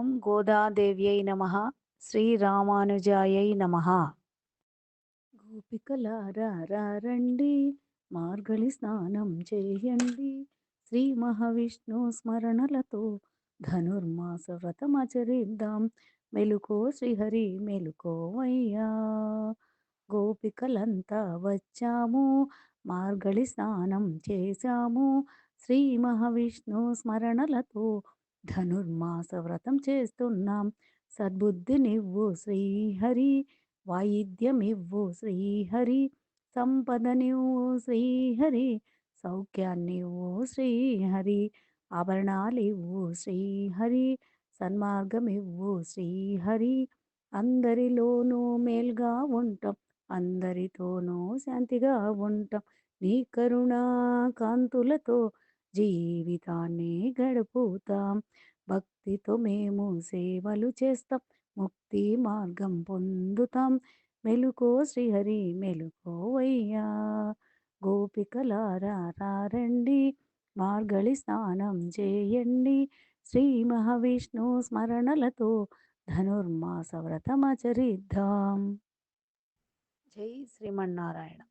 ఓం గోదాదేవ్యై నమ. శ్రీరామానుజాయై నమ. గోపికలారా రండి. మార్గళి స్నానం చేయండి. శ్రీ మహావిష్ణు స్మరణలతో ధనుర్మాస వ్రతమచరిద్దాం మెలుకో శ్రీహరి మెలుకోవయ్యా గోపికలంతా వచ్చాము. మార్గళి స్నానం చేశాము. శ్రీ మహావిష్ణు స్మరణలతో ధనుర్మాస వ్రతం చేస్తున్నాం. సద్బుద్ధినివ్వు శ్రీహరి వాయిద్యమివ్వు శ్రీహరి సంపదనివ్వు శ్రీహరి సౌఖ్యాన్నివ్వు శ్రీహరి ఆభరణాలివ్వు శ్రీహరి సన్మార్గమివ్వు శ్రీహరి. అందరిలోనూ మేల్గా ఉంటాం అందరితోనూ శాంతిగా ఉంటాం. నీ కరుణా కాంతులతో జీవితాన్ని గడుపుతాం. భక్తితో మేము సేవలు చేస్తాం. ముక్తి మార్గం పొందుతాం. మెలుకో శ్రీహరి మెలుకోవయ్యా గోపికలారా రండి మార్గళి స్నానం చేయండి. శ్రీ మహావిష్ణు స్మరణలతో ధనుర్మాస వ్రతమచరిద్దాం. జై శ్రీమన్నారాయణ.